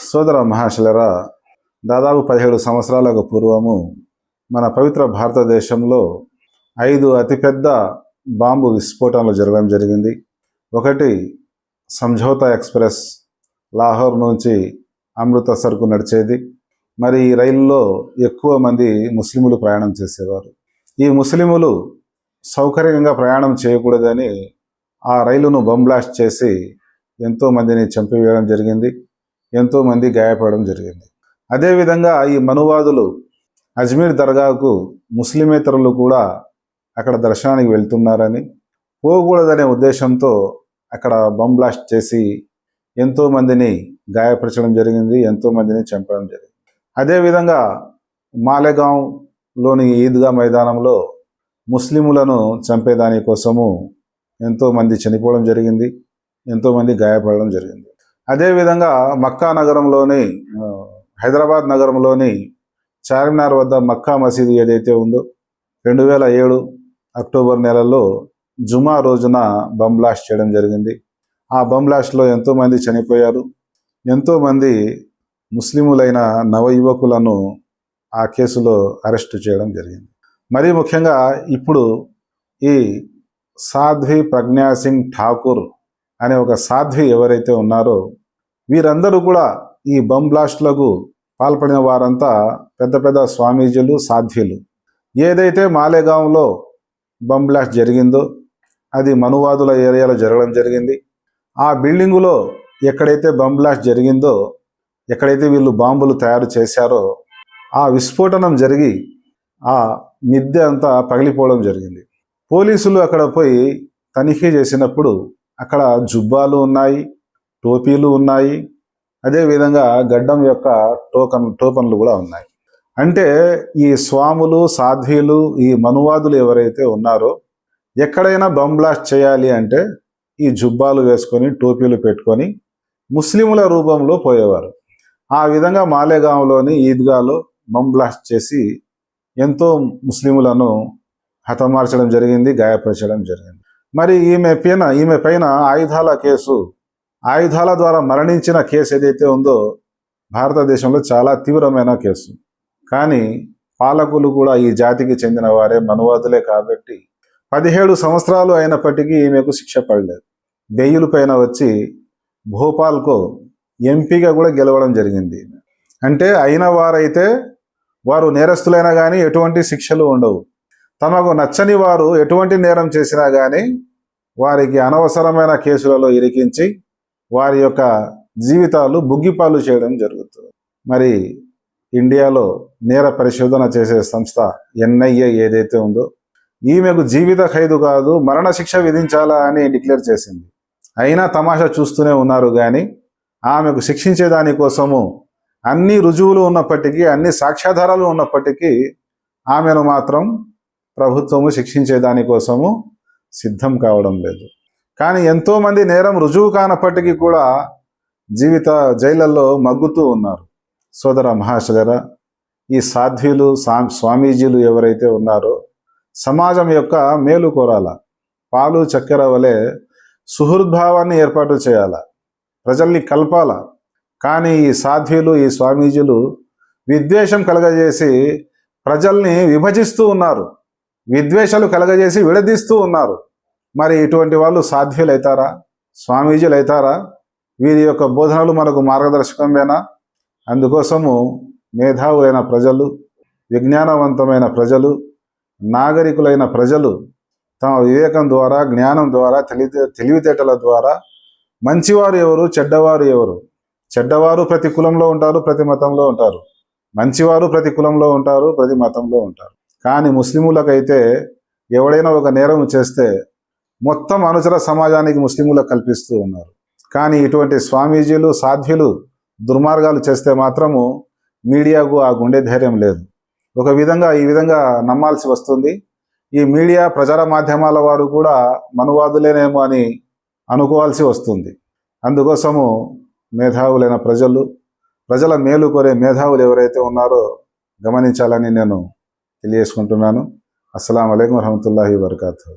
సోదర మహాశలరా దాదాపు పదిహేడు సంవత్సరాలకు పూర్వము మన పవిత్ర భారతదేశంలో ఐదు అతిపెద్ద బాంబు విస్ఫోటనలు జరగడం జరిగింది. ఒకటి సంఝౌతా ఎక్స్ప్రెస్ లాహోర్ నుంచి అమృతసర్కు నడిచేది. మరి ఈ రైలులో ఎక్కువ మంది ముస్లిములు ప్రయాణం చేసేవారు. ఈ ముస్లిములు సౌకర్యంగా ప్రయాణం చేయకూడదని ఆ రైలును బ్లాస్ట్ చేసి ఎంతో మందిని చంపివేయడం జరిగింది. ఎంతోమంది గాయపడడం జరిగింది. అదేవిధంగా ఈ మనువాదులు అజ్మీర్ దర్గాకు ముస్లిమేతరులు కూడా అక్కడ దర్శనానికి వెళ్తున్నారని పోకూడదనే ఉద్దేశంతో అక్కడ బ్లాస్ట్ చేసి ఎంతోమందిని గాయపరచడం జరిగింది ఎంతోమందిని చంపడం జరిగింది. అదేవిధంగా మాలెగాంలోని ఈద్గా మైదానంలో ముస్లిములను చంపేదాని కోసము ఎంతోమంది చనిపోవడం జరిగింది ఎంతోమంది గాయపడడం జరిగింది. అదేవిధంగా మక్కా నగరంలోని హైదరాబాద్ నగరంలోని చార్మినార్ వద్ద మక్కా మసీదు ఏదైతే ఉందో రెండు వేల ఏడు అక్టోబర్ నెలలో జుమా రోజున బంబ్ బ్లాస్ట్ చేయడం జరిగింది. ఆ బంబ్ బ్లాస్ట్లో ఎంతోమంది చనిపోయారు. ఎంతోమంది ముస్లిములైన నవ యువకులను ఆ కేసులో అరెస్టు చేయడం జరిగింది. మరీ ముఖ్యంగా ఇప్పుడు ఈ సాధ్వి ప్రజ్ఞా సింగ్ ఠాకూర్ అనే ఒక సాధ్వి ఎవరైతే ఉన్నారో వీరందరూ కూడా ఈ బంబ్ బ్లాస్ట్లకు పాల్పడిన వారంతా పెద్ద పెద్ద స్వామీజీలు సాధ్యులు ఏదైతే మాలేగాంలో బంబ్ బ్లాస్ట్ జరిగిందో అది మనువాదుల ఏరియాలో జరగడం జరిగింది. ఆ బిల్డింగులో ఎక్కడైతే బంబ్ బ్లాస్ట్ జరిగిందో ఎక్కడైతే వీళ్ళు బాంబులు తయారు చేశారో ఆ విస్ఫోటనం జరిగి ఆ మిద్దె అంతా పగిలిపోవడం జరిగింది. పోలీసులు అక్కడ పోయి తనిఖీ చేసినప్పుడు అక్కడ జుబ్బాలు ఉన్నాయి టోపీలు ఉన్నాయి. అదేవిధంగా గడ్డం యొక్క టోకన్ టోకన్లు కూడా ఉన్నాయి. అంటే ఈ స్వాములు సాధ్వీలు ఈ మనువాదులు ఎవరైతే ఉన్నారో ఎక్కడైనా బమ్ బ్లాస్ట్ చేయాలి అంటే ఈ జుబ్బాలు వేసుకొని టోపీలు పెట్టుకొని ముస్లిముల రూపంలో పోయేవారు. ఆ విధంగా మాలేగాంలోని ఈద్గాలో బమ్ బ్లాస్ట్ చేసి ఎంతో ముస్లిములను హతమార్చడం జరిగింది గాయపరచడం జరిగింది. మరి ఈమె పైన ఈమె పైన ఆయుధాల కేసు ఆయుధాల ద్వారా మరణించిన కేసు ఏదైతే ఉందో భారతదేశంలో చాలా తీవ్రమైన కేసు. కానీ పాలకులు కూడా ఈ జాతికి చెందిన వారే మనువాదులే కాబట్టి పదిహేడు సంవత్సరాలు అయినప్పటికీ ఈమెకు శిక్ష పడలేదు. బెయిలు పైన వచ్చి భోపాల్కు ఎంపీగా కూడా గెలవడం జరిగింది. అంటే అయిన వారైతే వారు నేరస్తులైనా కానీ ఎటువంటి శిక్షలు ఉండవు. తమకు నచ్చని వారు ఎటువంటి నేరం చేసినా కానీ వారికి అనవసరమైన కేసులలో ఇరికించి వారి యొక్క జీవితాలు బుగ్గిపాలు చేయడం జరుగుతుంది. మరి ఇండియాలో నేర పరిశోధన చేసే సంస్థ ఎన్ఐఏ ఏదైతే ఉందో ఈమెకు జీవిత ఖైదు కాదు మరణ శిక్ష విధించాలా అని డిక్లేర్ చేసింది. అయినా తమాషా చూస్తూనే ఉన్నారు కానీ ఆమెకు శిక్షించే దానికోసము అన్ని రుజువులు ఉన్నప్పటికీ అన్ని సాక్ష్యాధారాలు ఉన్నప్పటికీ ఆమెను మాత్రం ప్రభుత్వము శిక్షించే దానికోసము సిద్ధం కావడం లేదు. కానీ ఎంతోమంది నేరం రుజువు కానప్పటికీ కూడా జీవిత జైళ్ళల్లో మగ్గుతూ ఉన్నారు. సోదర మహాశగర ఈ సాధ్వీలు సా స్వామీజీలు ఎవరైతే ఉన్నారో సమాజం యొక్క మేలు కోరాల? పాలు చక్కెర వలె సుహృద్భావాన్ని ఏర్పాటు చేయాల? ప్రజల్ని కలపాల? కానీ ఈ సాధ్వీలు ఈ స్వామీజీలు విద్వేషం కలగజేసి ప్రజల్ని విభజిస్తూ ఉన్నారు. విద్వేషాలు కలగజేసి విడదీస్తూ ఉన్నారు. మరి ఇటువంటి వాళ్ళు సాధ్యులు అవుతారా స్వామీజీలు అవుతారా వీరి యొక్క బోధనలు మనకు మార్గదర్శకమేనా? అందుకోసము మేధావులైన ప్రజలు విజ్ఞానవంతమైన ప్రజలు నాగరికులైన ప్రజలు తమ వివేకం ద్వారా జ్ఞానం ద్వారా తెలివితే తెలివితేటల ద్వారా మంచివారు ఎవరు చెడ్డవారు ఎవరు? చెడ్డవారు ప్రతి కులంలో ఉంటారు ప్రతి మతంలో ఉంటారు. మంచివారు ప్రతి కులంలో ఉంటారు ప్రతి మతంలో ఉంటారు. కానీ ముస్లిములకైతే ఎవడైనా ఒక నేరం చేస్తే మొత్తం అనుచర సమాజానికి ముస్లింలు కల్పిస్తూ ఉన్నారు. కానీ ఇటువంటి స్వామీజీలు సాధ్యులు దుర్మార్గాలు చేస్తే మాత్రము మీడియాకు ఆ గుండె ధైర్యం లేదు. ఒక విధంగా ఈ విధంగా నమ్మాల్సి వస్తుంది. ఈ మీడియా ప్రచార మాధ్యమాల వారు కూడా మనువాదులేనేమో అని అనుకోవాల్సి వస్తుంది. అందుకోసము మేధావులైన ప్రజలు ప్రజల మేలు కోరే మేధావులు ఎవరైతే ఉన్నారో గమనించాలని నేను తెలియజేసుకుంటున్నాను. అస్సలం అయికం వరహతుల్లా వరకాతు